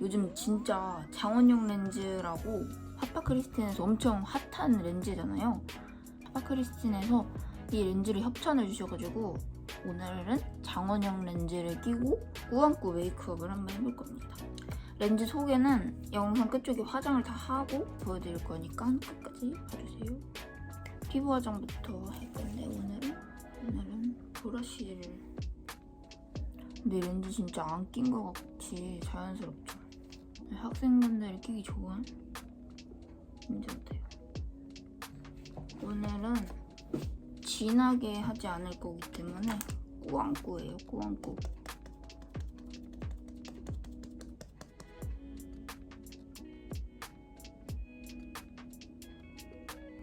요즘 진짜 장원용 렌즈라고 하파크리스틴에서 엄청 핫한 렌즈잖아요. 하파크리스틴에서 이 렌즈를 협찬을 주셔가지고 오늘은 장원영 렌즈를 끼고 꾸안꾸 메이크업을 한번 해볼 겁니다. 렌즈 소개는 영상 끝쪽에 화장을 다 하고 보여드릴 거니까 끝까지 봐주세요. 피부 화장부터 할 건데 오늘은 오늘은 브러쉬를 근데 렌즈 진짜 안 낀 것 같이 자연스럽죠. 학생분들이 끼기 좋은 같아요. 오늘은 진하게 하지 않을 거기 때문에 꾸안꾸예요, 꾸안꾸.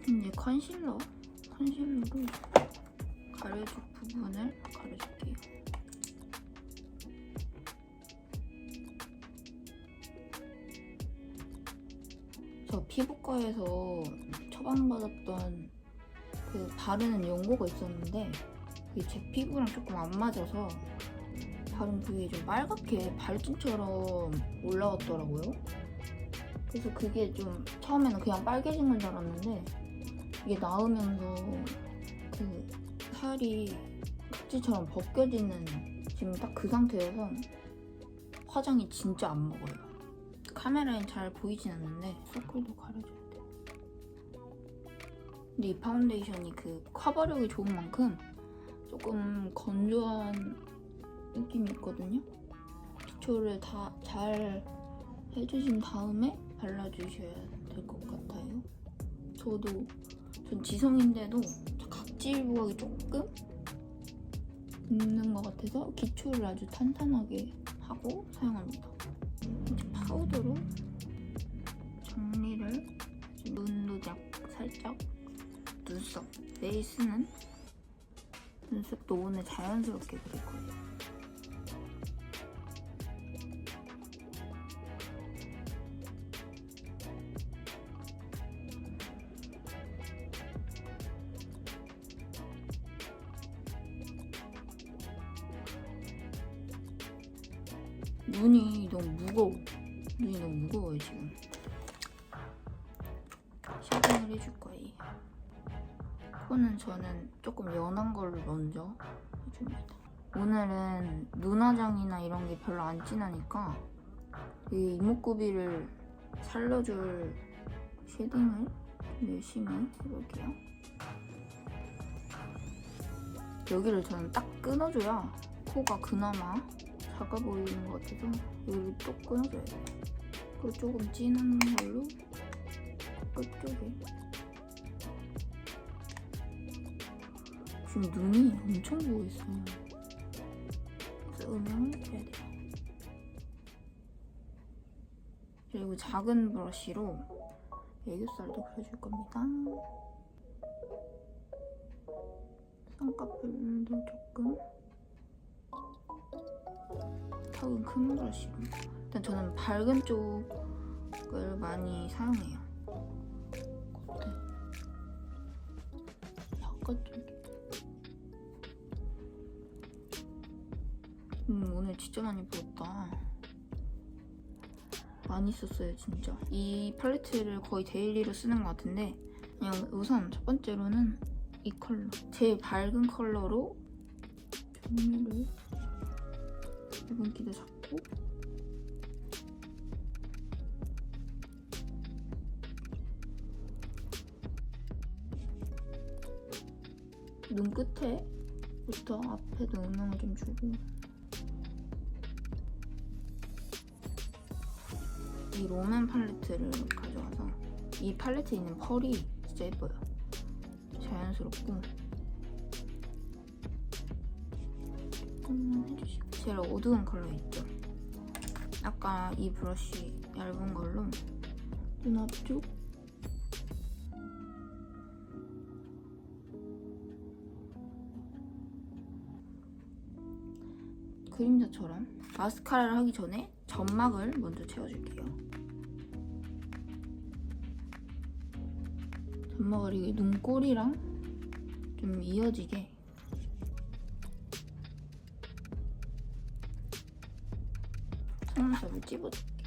이제 컨실러, 컨실러로 가려줄 부분을 저 피부과에서 처방받았던 그 바르는 연고가 있었는데 그게 제 피부랑 조금 안 맞아서 바른 부위에 좀 빨갛게 발진처럼 올라왔더라고요. 그래서 그게 좀 처음에는 그냥 빨개진 건 줄 알았는데 이게 나으면서 그 살이 각질처럼 벗겨지는 지금 딱 그 상태여서 화장이 진짜 안 먹어요. 카메라엔 잘 보이진 않는데 서클도 가려줘야 돼. 근데 이 파운데이션이 그 커버력이 좋은 만큼 조금 건조한 느낌이 있거든요. 기초를 다 잘 해주신 다음에 발라주셔야 될 것 같아요. 저도 전 지성인데도 각질 부각이 조금 있는 것 같아서 기초를 아주 탄탄하게 하고 사용합니다. 파우더로 정리를 눈도작 살짝 눈썹 베이스는 눈썹도 오늘 자연스럽게 그릴 거예요. 눈이 너무 무거워. 눈이 너무 무거워요 지금. 쉐딩을 해줄 거예요. 코는 저는 조금 연한 걸로 먼저 해줍니다. 오늘은 눈화장이나 이런 게 별로 안 진하니까 이 이목구비를 살려줄 쉐딩을 좀 열심히 해볼게요. 여기를 저는 딱 끊어줘야 코가 그나마 작아 보이는 것 같아서 여기를 또 끊어줘야 돼요. 그리고 조금 진한 걸로 끝쪽에 지금 눈이 엄청 부어 있어요. 그래서 음영을 해줘야 돼요. 그리고 작은 브러쉬로 애교살도 그려줄 겁니다. 쌍꺼풀도 조금 턱은 큰 브러쉬로 일단 저는 밝은 쪽을 많이 사용해요. 겉에 약간 좀 음, 오늘 진짜 많이 부었다. 많이 썼어요 진짜. 이 팔레트를 거의 데일리로 쓰는 것 같은데 그냥 우선 첫 번째로는 이 컬러. 제일 밝은 컬러로 종류를 유분기도 잡고. 눈 끝에부터 앞에도 음영을 좀 주고. 이 롬앤 팔레트를 가져와서 이 팔레트에 있는 펄이 진짜 예뻐요. 자연스럽고 조금만 해주시고 제일 어두운 컬러 있죠? 아까 이 브러쉬 얇은 걸로 눈 앞쪽 그림자처럼 마스카라를 하기 전에 점막을 먼저 채워줄게요. 점막을 이게 눈꼬리랑 좀 이어지게 하면서 한번 찝어줄게요.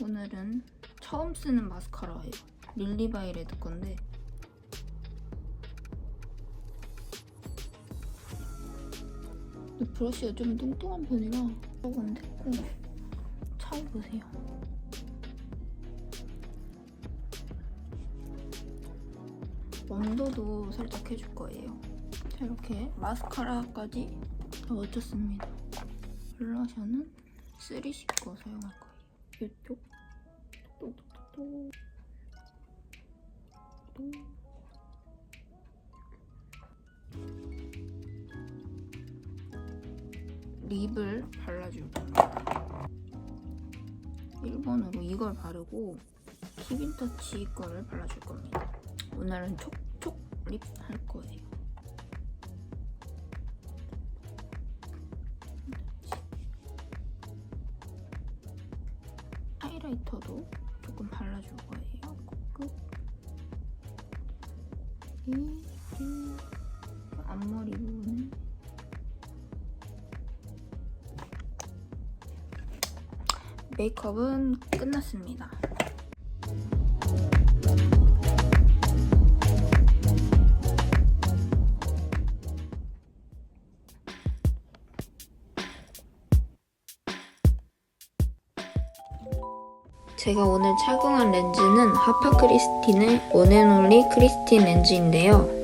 오늘은 처음 쓰는 마스카라예요. 릴리바이 레드 건데 브러쉬가 좀 뚱뚱한 편이라 조금 됐고 차이 보세요. 원도도 살짝 해줄 거예요. 자 이렇게 마스카라까지 다 맞췄습니다. 블러셔는 3C 거 사용할 거예요. 이쪽 똑똑똑똑 또 립을 발라줄 겁니다. 1번으로 이걸 바르고 키빈터치 거를 발라줄 겁니다. 오늘은 촉촉 립 할 거예요. 하이라이터도 조금 발라줄 거예요. 코끝. 이, 이 앞머리 부분은 메이크업은 끝났습니다. 제가 오늘 착용한 렌즈는 하파 크리스틴의 원앤올리 크리스틴 렌즈인데요.